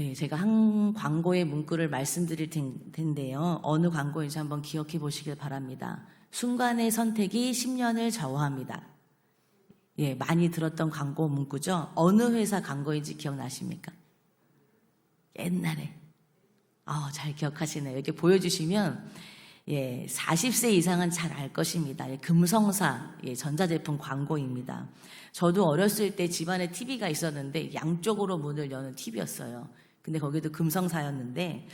네, 제가 한 광고의 문구를 말씀드릴 텐- 텐데요. 어느 광고인지 한번 기억해 보시길 바랍니다. 순간의 선택이 10년을 좌우합니다. 예, 많이 들었던 광고 문구죠. 어느 회사 광고인지 기억나십니까? 옛날에. 아, 잘 기억하시네요. 이렇게 보여주시면 예, 40세 이상은 잘 알 것입니다. 예, 금성사 예, 전자제품 광고입니다. 저도 어렸을 때 집안에 TV가 있었는데 양쪽으로 문을 여는 TV였어요. 근데 거기도 금성사였는데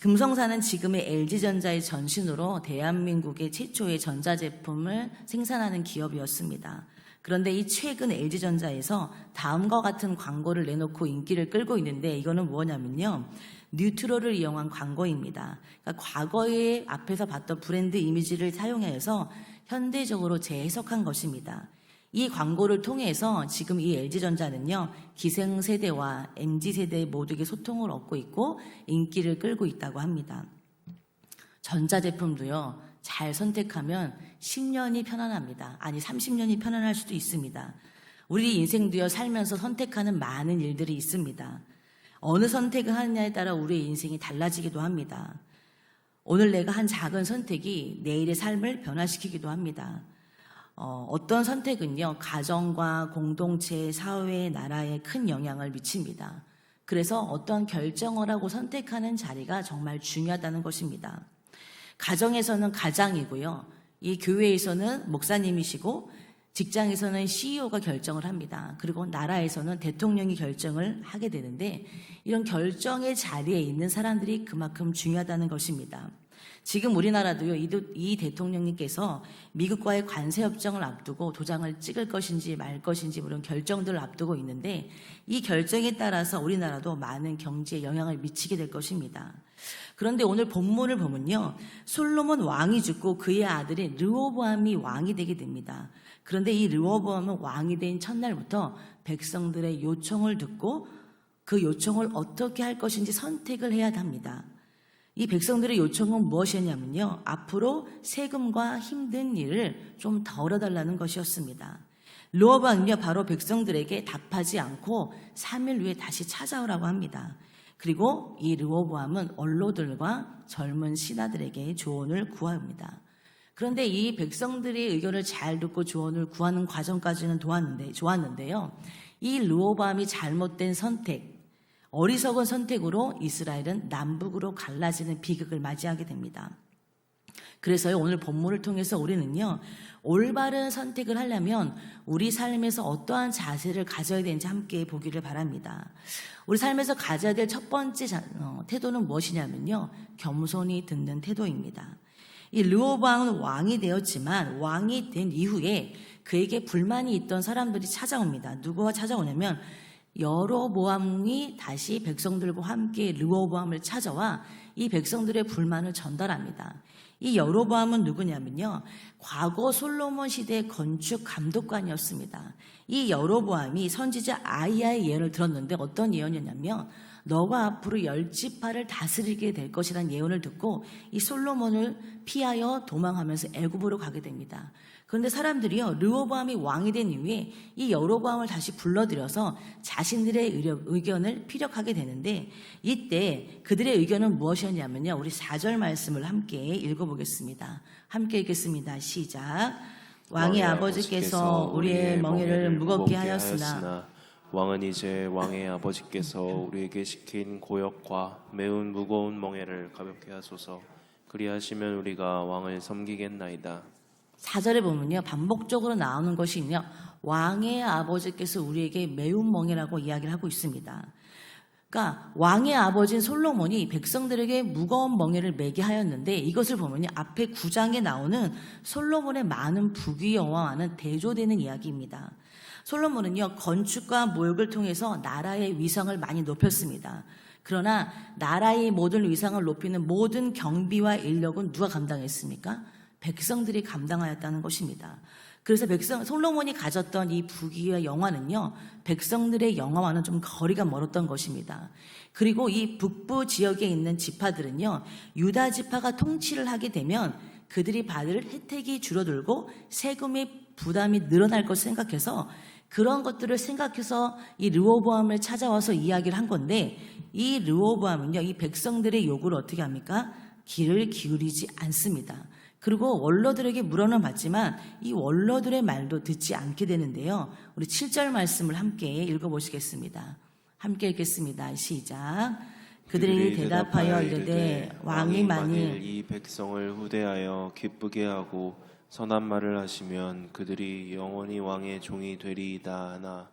금성사는 지금의 LG전자의 전신으로 대한민국의 최초의 전자제품을 생산하는 기업이었습니다. 그런데 이 최근 LG전자에서 다음과 같은 광고를 내놓고 인기를 끌고 있는데 이거는 뭐냐면요. 뉴트럴을 이용한 광고입니다. 그러니까 과거에 앞에서 봤던 브랜드 이미지를 사용해서 현대적으로 재해석한 것입니다. 이 광고를 통해서 지금 이 LG전자는요, 기생세대와 MZ세대 모두에게 소통을 얻고 있고 인기를 끌고 있다고 합니다. 전자제품도요, 잘 선택하면 10년이 편안합니다. 아니, 30년이 편안할 수도 있습니다. 우리 인생도요, 살면서 선택하는 많은 일들이 있습니다. 어느 선택을 하느냐에 따라 우리의 인생이 달라지기도 합니다. 오늘 내가 한 작은 선택이 내일의 삶을 변화시키기도 합니다. 어, 어떤 선택은요, 가정과 공동체, 사회, 나라에 큰 영향을 미칩니다. 그래서 어떤 결정을 하고 선택하는 자리가 정말 중요하다는 것입니다. 가정에서는 가장이고요. 이 교회에서는 목사님이시고 직장에서는 CEO가 결정을 합니다. 그리고 나라에서는 대통령이 결정을 하게 되는데 이런 결정의 자리에 있는 사람들이 그만큼 중요하다는 것입니다. 지금 우리나라도요, 이, 대통령님께서 미국과의 관세 협정을 앞두고 도장을 찍을 것인지 말 것인지 그런 결정들을 앞두고 있는데 이 결정에 따라서 우리나라도 많은 경제에 영향을 미치게 될 것입니다. 그런데 오늘 본문을 보면요. 솔로몬 왕이 죽고 그의 아들인 르호보암이 왕이 되게 됩니다. 그런데 이 르호보암은 왕이 된 첫날부터 백성들의 요청을 듣고 그 요청을 어떻게 할 것인지 선택을 해야 합니다. 이 백성들의 요청은 무엇이었냐면요. 앞으로 세금과 힘든 일을 좀 덜어달라는 것이었습니다. 르호보암은요, 바로 백성들에게 답하지 않고 3일 후에 다시 찾아오라고 합니다. 그리고 이 르호보암은 언로들과 젊은 신하들에게 조언을 구합니다. 그런데 이 백성들의 의견을 잘 듣고 조언을 구하는 과정까지는 도왔는데, 좋았는데요. 이 르호보암이 잘못된 선택, 어리석은 선택으로 이스라엘은 남북으로 갈라지는 비극을 맞이하게 됩니다. 그래서요, 오늘 본문을 통해서 우리는요, 올바른 선택을 하려면 우리 삶에서 어떠한 자세를 가져야 되는지 함께 보기를 바랍니다. 우리 삶에서 가져야 될 첫 번째 자- 어, 태도는 무엇이냐면요, 겸손히 듣는 태도입니다. 이 르호보암은 왕이 되었지만 왕이 된 이후에 그에게 불만이 있던 사람들이 찾아옵니다. 누구가 찾아오냐면 여로보암이 다시 백성들과 함께 르호보암을 찾아와 이 백성들의 불만을 전달합니다. 이 여로보암은 누구냐면요. 과거 솔로몬 시대 건축 감독관이었습니다. 이 여로보암이 선지자 아이야의 예언을 들었는데 어떤 예언이었냐면 너가 앞으로 열 지파를 다스리게 될 것이라는 예언을 듣고 이 솔로몬을 피하여 도망하면서 애굽으로 가게 됩니다. 그런데 사람들이요 르호보암이 왕이 된 이후에 이 여로보암을 다시 불러들여서 자신들의 의견을 피력하게 되는데 이때 그들의 의견은 무엇이었냐면요 우리 4절 말씀을 함께 읽어보겠습니다. 함께 읽겠습니다. 시작. 왕의 아버지께서 우리의 멍에를 무겁게 하였으나 왕은 이제 왕의 아버지께서 우리에게 시킨 고역과 매운 무거운 멍에를 가볍게 하소서 그리하시면 우리가 왕을 섬기겠나이다 4절에 보면요. 반복적으로 나오는 것이요. 왕의 아버지께서 우리에게 매운 멍이라고 이야기를 하고 있습니다. 그러니까 왕의 아버지인 솔로몬이 백성들에게 무거운 멍에를 매게 하였는데 이것을 보면요. 앞에 9장에 나오는 솔로몬의 많은 부귀영화와는 대조되는 이야기입니다. 솔로몬은요. 건축과 모욕을 통해서 나라의 위상을 많이 높였습니다. 그러나 나라의 모든 위상을 높이는 모든 경비와 인력은 누가 감당했습니까? 백성들이 감당하였다는 것입니다. 그래서 백성 솔로몬이 가졌던 이 부귀와 영화는요 백성들의 영화와는 좀 거리가 멀었던 것입니다. 그리고 이 북부 지역에 있는 지파들은요 유다 지파가 통치를 하게 되면 그들이 받을 혜택이 줄어들고 세금의 부담이 늘어날 것을 생각해서 그런 것들을 생각해서 이 르호보암을 찾아와서 이야기를 한 건데 이 르호보암은요 이 백성들의 요구를 어떻게 합니까? 귀를 기울이지 않습니다. 그리고 원로들에게 물어는 받지만 이 원로들의 말도 듣지 않게 되는데요. 우리 7절 말씀을 함께 읽어보시겠습니다. 함께 읽겠습니다. 시작. 그들이 대답하여 이르되 왕이 만일 이 백성을 후대하여 기쁘게 하고 선한 말을 하시면 그들이 영원히 왕의 종이 되리이다 하나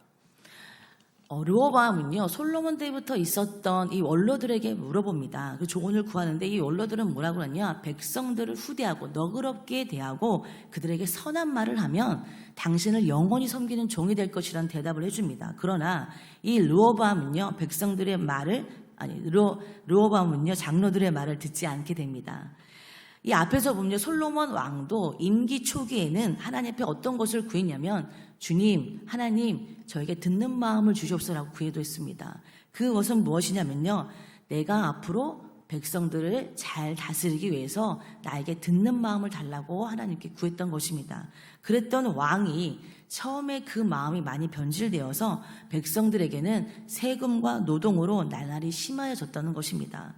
어, 르호보암은요 솔로몬 때부터 있었던 이 원로들에게 물어봅니다. 그 조언을 구하는데 이 원로들은 뭐라고 하냐 백성들을 후대하고 너그럽게 대하고 그들에게 선한 말을 하면 당신을 영원히 섬기는 종이 될 것이라는 대답을 해줍니다. 그러나 이 르호보암은요 백성들의 말을 아니 르호, 르호보암은요 장로들의 말을 듣지 않게 됩니다. 이 앞에서 보면 솔로몬 왕도 임기 초기에는 하나님 앞에 어떤 것을 구했냐면 주님, 하나님, 저에게 듣는 마음을 주시옵소라고 구해도 했습니다. 그것은 무엇이냐면요. 내가 앞으로 백성들을 잘 다스리기 위해서 나에게 듣는 마음을 달라고 하나님께 구했던 것입니다. 그랬던 왕이 처음에 그 마음이 많이 변질되어서 백성들에게는 세금과 노동으로 나날이 심하여졌다는 것입니다.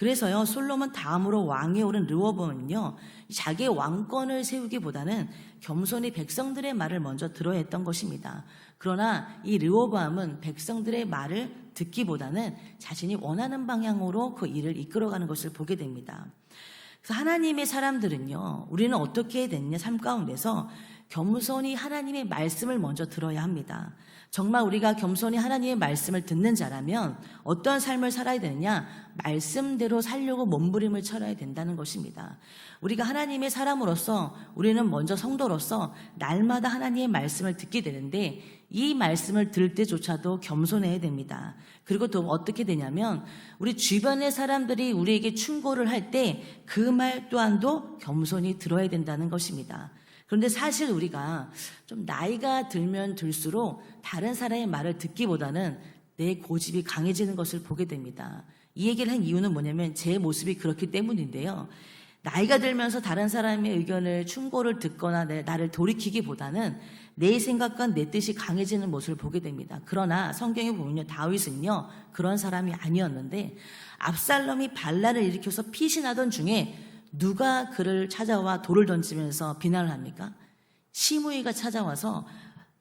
그래서요 솔로몬 다음으로 왕에 오른 르호보는요 자기의 왕권을 세우기보다는 겸손히 백성들의 말을 먼저 들어야 했던 것입니다. 그러나 이 르호보암은 백성들의 말을 듣기보다는 자신이 원하는 방향으로 그 일을 이끌어가는 것을 보게 됩니다. 그래서 하나님의 사람들은요 우리는 어떻게 됐냐 삶 가운데서 겸손히 하나님의 말씀을 먼저 들어야 합니다. 정말 우리가 겸손히 하나님의 말씀을 듣는 자라면 어떤 삶을 살아야 되느냐? 말씀대로 살려고 몸부림을 쳐야 된다는 것입니다. 우리가 하나님의 사람으로서 우리는 먼저 성도로서 날마다 하나님의 말씀을 듣게 되는데 이 말씀을 들을 때조차도 겸손해야 됩니다. 그리고 또 어떻게 되냐면 우리 주변의 사람들이 우리에게 충고를 할 때 그 말 또한도 겸손히 들어야 된다는 것입니다. 그런데 사실 우리가 좀 나이가 들면 들수록 다른 사람의 말을 듣기보다는 내 고집이 강해지는 것을 보게 됩니다. 이 얘기를 한 이유는 뭐냐면 제 모습이 그렇기 때문인데요. 나이가 들면서 다른 사람의 의견을 충고를 듣거나 내- 나를 돌이키기보다는 내 생각과 내 뜻이 강해지는 모습을 보게 됩니다. 그러나 성경에 보면요. 다윗은요. 그런 사람이 아니었는데 압살롬이 반란을 일으켜서 피신하던 중에 누가 그를 찾아와 돌을 던지면서 비난을 합니까? 시므이가 찾아와서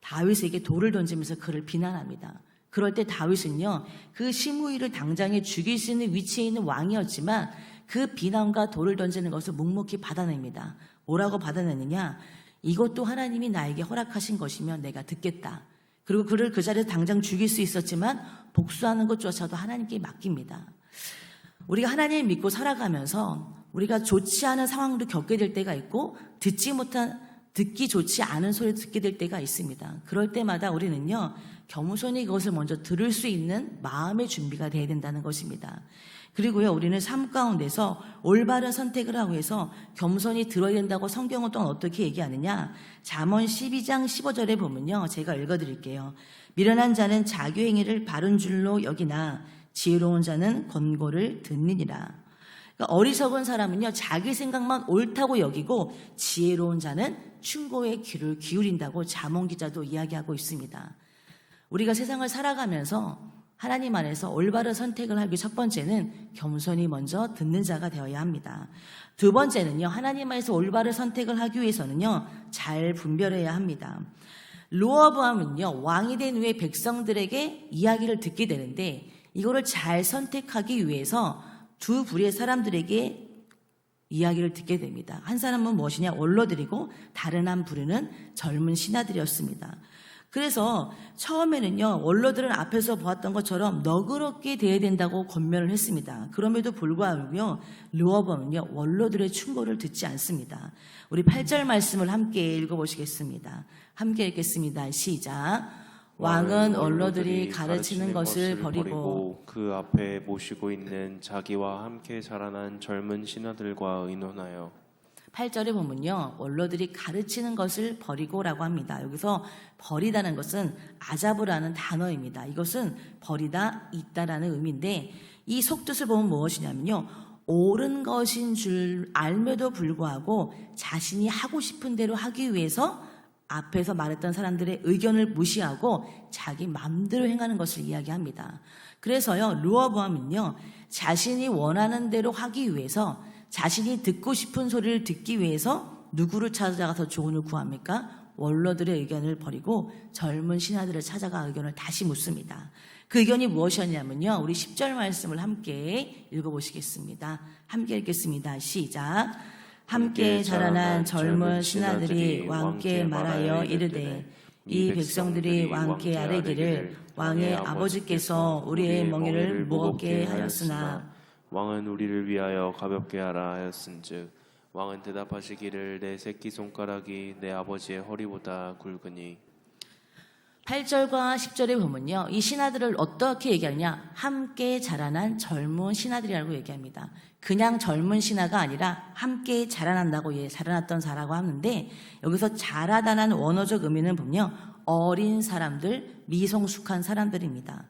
다윗에게 돌을 던지면서 그를 비난합니다. 그럴 때 다윗은요, 그 시므이를 당장에 죽일 수 있는 위치에 있는 왕이었지만 그 비난과 돌을 던지는 것을 묵묵히 받아냅니다. 뭐라고 받아내느냐? 이것도 하나님이 나에게 허락하신 것이면 내가 듣겠다. 그리고 그를 그 자리에서 당장 죽일 수 있었지만 복수하는 것조차도 하나님께 맡깁니다. 우리가 하나님 믿고 살아가면서 우리가 좋지 않은 상황도 겪게 될 때가 있고 듣지 못한 듣기 좋지 않은 소리 듣게 될 때가 있습니다. 그럴 때마다 우리는요 겸손히 그것을 먼저 들을 수 있는 마음의 준비가 돼야 된다는 것입니다. 그리고요 우리는 삶 가운데서 올바른 선택을 하고 해서 겸손히 들어야 된다고 성경은 또한 어떻게 얘기하느냐? 잠언 12장 15절에 보면요 제가 읽어드릴게요. 미련한 자는 자기 행위를 바른 줄로 여기나 지혜로운 자는 권고를 듣느니라. 그러니까 어리석은 사람은요, 자기 생각만 옳다고 여기고 지혜로운 자는 충고에 귀를 기울인다고 자몽 기자도 이야기하고 있습니다. 우리가 세상을 살아가면서 하나님 안에서 올바른 선택을 하기 첫 번째는 겸손히 먼저 듣는 자가 되어야 합니다. 두 번째는요, 하나님 안에서 올바른 선택을 하기 위해서는요, 잘 분별해야 합니다. 로어브함은요, 왕이 된 후에 백성들에게 이야기를 듣게 되는데, 이거를 잘 선택하기 위해서 두 부류의 사람들에게 이야기를 듣게 됩니다. 한 사람은 무엇이냐? 원로들이고 다른 한 부류는 젊은 신하들이었습니다. 그래서 처음에는요, 원로들은 앞에서 보았던 것처럼 너그럽게 대해야 된다고 권면을 했습니다. 그럼에도 불구하고요, 르어범은요, 원로들의 충고를 듣지 않습니다. 우리 8절 말씀을 함께 읽어보시겠습니다. 함께 읽겠습니다. 시작. 왕은 원로들이 가르치는 것을 버리고 그 앞에 모시고 있는 자기와 함께 자라난 젊은 신하들과 의논하여 8절에 보면요. 원로들이 가르치는 것을 버리고라고 합니다. 여기서 버리다는 것은 아자브라는 단어입니다. 이것은 버리다 있다라는 의미인데 이 속뜻을 보면 무엇이냐면요. 옳은 것인 줄 알면도 불구하고 자신이 하고 싶은 대로 하기 위해서 앞에서 말했던 사람들의 의견을 무시하고 자기 마음대로 행하는 것을 이야기합니다. 그래서요, 루어보암은요, 자신이 원하는 대로 하기 위해서 자신이 듣고 싶은 소리를 듣기 위해서 누구를 찾아가서 조언을 구합니까? 원로들의 의견을 버리고 젊은 신하들을 찾아가 의견을 다시 묻습니다. 그 의견이 무엇이었냐면요. 우리 10절 말씀을 함께 읽어보시겠습니다. 함께 읽겠습니다. 시작. 함께 자라난 젊은 신하들이 왕께 말하여 이르되 이 백성들이 왕께 아뢰기를 왕의 아버지께서 우리의 멍에를 무겁게 하였으나 왕은 우리를 위하여 가볍게 하라 하였은즉 왕은 대답하시기를 내 새끼 손가락이 내 아버지의 허리보다 굵으니 8절과 10절에 보면요. 이 신하들을 어떻게 얘기하느냐? 함께 자라난 젊은 신하들이라고 얘기합니다. 그냥 젊은 신하가 아니라 함께 자라난다고 예, 자라났던 사라고 하는데 여기서 자라다는 원어적 의미는 보면 어린 사람들, 미성숙한 사람들입니다.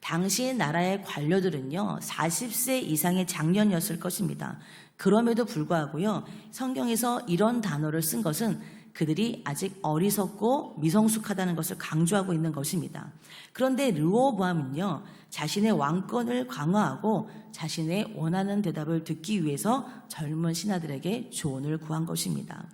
당시 나라의 관료들은요, 40세 이상의 장년이었을 것입니다. 그럼에도 불구하고요, 성경에서 이런 단어를 쓴 것은 그들이 아직 어리석고 미성숙하다는 것을 강조하고 있는 것입니다. 그런데 르오보암은요, 자신의 왕권을 강화하고 자신의 원하는 대답을 듣기 위해서 젊은 신하들에게 조언을 구한 것입니다.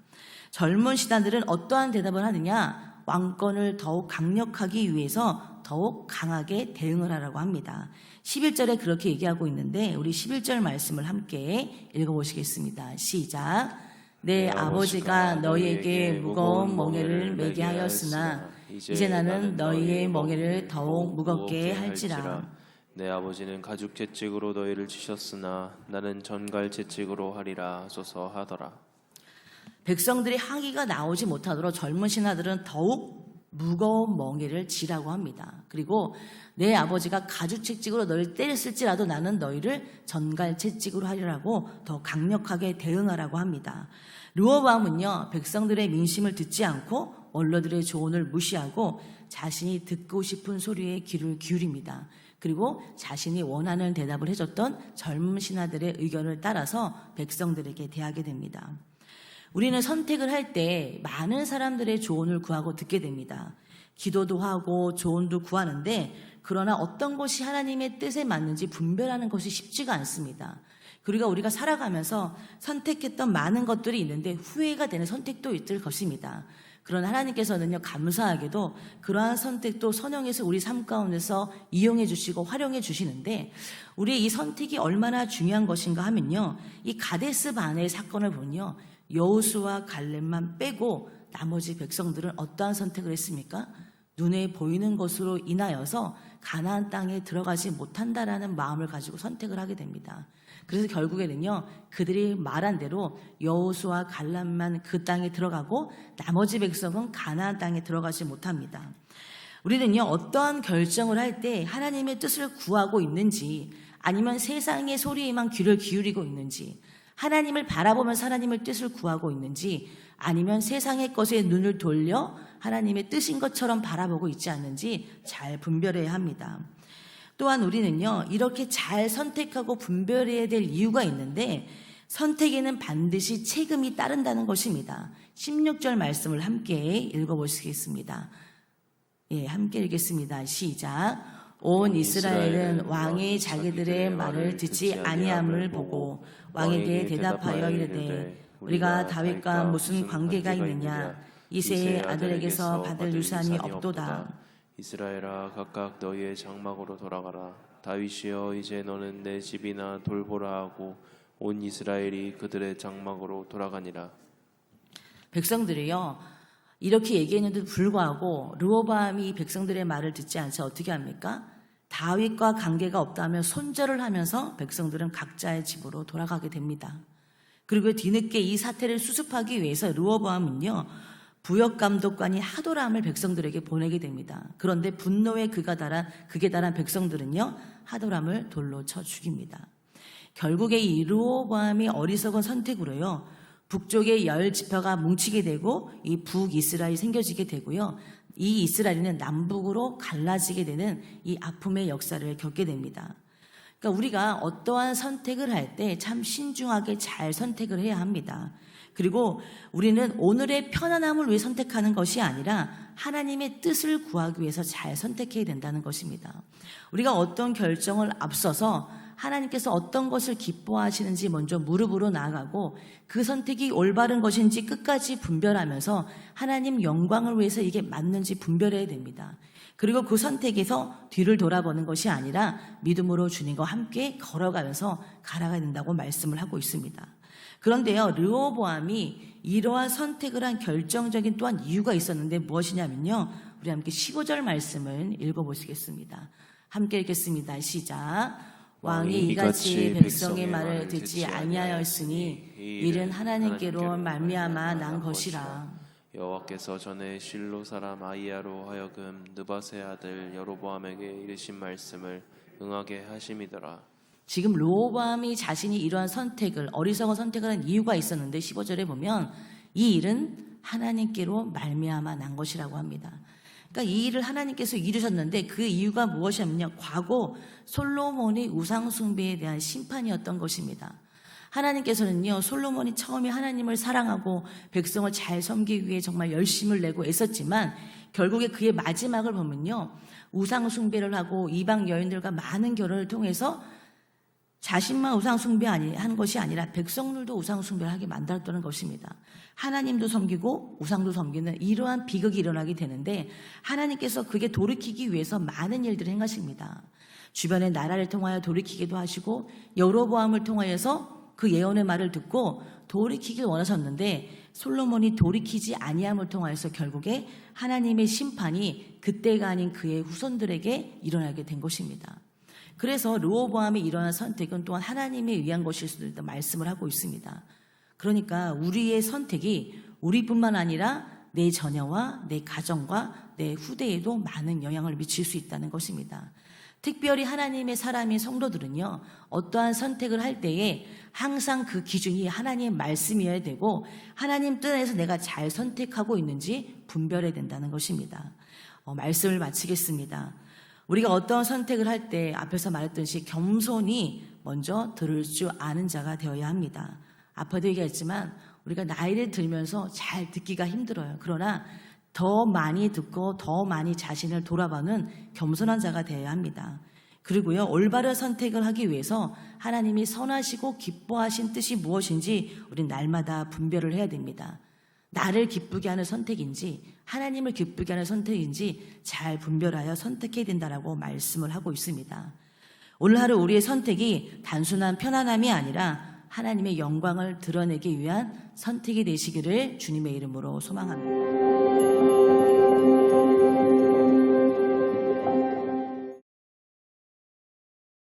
젊은 신하들은 어떠한 대답을 하느냐? 왕권을 더욱 강력하기 위해서 더욱 강하게 대응을 하라고 합니다. 11절에 그렇게 얘기하고 있는데 우리 11절 말씀을 함께 읽어보시겠습니다. 시작. 내 아버지가 너희에게 무거운 멍에를 매게 하였으나 이제 나는 너희의 멍에를 더욱 무겁게 할지라. 내 아버지는 가죽 채찍으로 너희를 치셨으나 나는 전갈 채찍으로 하리라 하소서 하더라. 백성들이 항의가 나오지 못하도록 젊은 신하들은 더욱 무거운 멍에를 지라고 합니다. 그리고 내 아버지가 가죽 채찍으로 너를 때렸을지라도 나는 너희를 전갈 채찍으로 하리라고 더 강력하게 대응하라고 합니다. 르호밤은요 백성들의 민심을 듣지 않고 원로들의 조언을 무시하고 자신이 듣고 싶은 소리에 귀를 기울입니다. 그리고 자신이 원하는 대답을 해줬던 젊은 신하들의 의견을 따라서 백성들에게 대하게 됩니다. 우리는 선택을 할 때 많은 사람들의 조언을 구하고 듣게 됩니다. 기도도 하고 조언도 구하는데 그러나 어떤 것이 하나님의 뜻에 맞는지 분별하는 것이 쉽지가 않습니다. 그리고 우리가 살아가면서 선택했던 많은 것들이 있는데 후회가 되는 선택도 있을 것입니다. 그러나 하나님께서는요, 감사하게도 그러한 선택도 선영해서 우리 삶 가운데서 이용해 주시고 활용해 주시는데, 우리의 이 선택이 얼마나 중요한 것인가 하면요, 이 가데스 바네의 사건을 보면요, 여우수와 갈렙만 빼고 나머지 백성들은 어떠한 선택을 했습니까? 눈에 보이는 것으로 인하여서 가나안 땅에 들어가지 못한다라는 마음을 가지고 선택을 하게 됩니다. 그래서 결국에는요 그들이 말한 대로 여호수와 갈람만 그 땅에 들어가고 나머지 백성은 가나안 땅에 들어가지 못합니다. 우리는요 어떠한 결정을 할 때 하나님의 뜻을 구하고 있는지 아니면 세상의 소리에만 귀를 기울이고 있는지 하나님을 바라보면서 하나님의 뜻을 구하고 있는지 아니면 세상의 것에 눈을 돌려 하나님의 뜻인 것처럼 바라보고 있지 않는지 잘 분별해야 합니다. 또한 우리는요, 이렇게 잘 선택하고 분별해야 될 이유가 있는데, 선택에는 반드시 책임이 따른다는 것입니다. 16절 말씀을 함께 읽어보시겠습니다. 예, 함께 읽겠습니다. 시작. 온 이스라엘은 왕이 자기들의 말을 듣지 아니함을 보고 왕에게 대답하여 이르되 우리가 다윗과 무슨 관계가 있느냐 이세의 아들에게서 받을 유산이 없도다. 이스라엘아 각각 너희의 장막으로 돌아가라. 다윗이여 이제 너는 내 집이나 돌보라 하고 온 이스라엘이 그들의 장막으로 돌아가니라. 백성들이요 이렇게 얘기했는데도 불구하고 르호밤이 백성들의 말을 듣지 않자 어떻게 합니까? 다윗과 관계가 없다며 손절을 하면서 백성들은 각자의 집으로 돌아가게 됩니다. 그리고 뒤늦게 이 사태를 수습하기 위해서 르호밤은요 부역 감독관이 하도람을 백성들에게 보내게 됩니다. 그런데 분노에 그가 달한 극에 달한 백성들은요 하도람을 돌로 쳐 죽입니다. 결국에 이 르호밤이 어리석은 선택으로요 북쪽의 열 지파가 뭉치게 되고 이 북이스라엘이 생겨지게 되고요. 이 이스라엘은 남북으로 갈라지게 되는 이 아픔의 역사를 겪게 됩니다. 그러니까 우리가 어떠한 선택을 할 때 참 신중하게 잘 선택을 해야 합니다. 그리고 우리는 오늘의 편안함을 위해 선택하는 것이 아니라 하나님의 뜻을 구하기 위해서 잘 선택해야 된다는 것입니다. 우리가 어떤 결정을 앞서서 하나님께서 어떤 것을 기뻐하시는지 먼저 무릎으로 나아가고 그 선택이 올바른 것인지 끝까지 분별하면서 하나님 영광을 위해서 이게 맞는지 분별해야 됩니다. 그리고 그 선택에서 뒤를 돌아보는 것이 아니라 믿음으로 주님과 함께 걸어가면서 가라가야 된다고 말씀을 하고 있습니다. 그런데요, 르호보암이 이러한 선택을 한 결정적인 또한 이유가 있었는데 무엇이냐면요. 우리 함께 15절 말씀을 읽어보시겠습니다. 함께 읽겠습니다. 시작. 왕이 이같이 백성의 말을 듣지 아니하였으니 일은 하나님께로 말미암아 난 것이라. 여호와께서 전에 실로 사람 아이야로 하여금 느바세 아들 여로보암에게 이르신 말씀을 응하게 하심이더라. 지금 로보암이 자신이 이러한 선택을 어리석은 선택을 한 이유가 있었는데 15절에 보면 이 일은 하나님께로 말미암아 난 것이라고 합니다. 그러니까 이 일을 하나님께서 이루셨는데 그 이유가 무엇이냐면요. 과거 솔로몬의 우상 숭배에 대한 심판이었던 것입니다. 하나님께서는요, 솔로몬이 처음에 하나님을 사랑하고 백성을 잘 섬기기 위해 정말 열심을 내고 애썼지만 결국에 그의 마지막을 보면요, 우상 숭배를 하고 이방 여인들과 많은 결혼을 통해서 자신만 우상 숭배한 것이 아니라 백성들도 우상 숭배를 하게 만들었다는 것입니다. 하나님도 섬기고 우상도 섬기는 이러한 비극이 일어나게 되는데 하나님께서 그게 돌이키기 위해서 많은 일들을 행하십니다. 주변의 나라를 통하여 돌이키기도 하시고 여로보암을 통하여서 그 예언의 말을 듣고 돌이키길 원하셨는데 솔로몬이 돌이키지 아니함을 통하여서 결국에 하나님의 심판이 그때가 아닌 그의 후손들에게 일어나게 된 것입니다. 그래서 르호보암이 일어난 선택은 또한 하나님에 의한 것일 수도 있다 말씀을 하고 있습니다. 그러니까 우리의 선택이 우리뿐만 아니라 내 자녀와 내 가정과 내 후대에도 많은 영향을 미칠 수 있다는 것입니다. 특별히 하나님의 사람인 성도들은요, 어떠한 선택을 할 때에 항상 그 기준이 하나님의 말씀이어야 되고, 하나님 뜻에서 내가 잘 선택하고 있는지 분별해야 된다는 것입니다. 어, 말씀을 마치겠습니다. 우리가 어떤 선택을 할 때 앞에서 말했듯이 겸손히 먼저 들을 줄 아는 자가 되어야 합니다. 아파도 얘기했지만 우리가 나이를 들면서 잘 듣기가 힘들어요. 그러나 더 많이 듣고 더 많이 자신을 돌아보는 겸손한 자가 되어야 합니다. 그리고요, 올바른 선택을 하기 위해서 하나님이 선하시고 기뻐하신 뜻이 무엇인지 우린 날마다 분별을 해야 됩니다. 나를 기쁘게 하는 선택인지 하나님을 기쁘게 하는 선택인지 잘 분별하여 선택해야 된다라고 말씀을 하고 있습니다. 오늘 하루 우리의 선택이 단순한 편안함이 아니라 하나님의 영광을 드러내기 위한 선택이 되시기를 주님의 이름으로 소망합니다.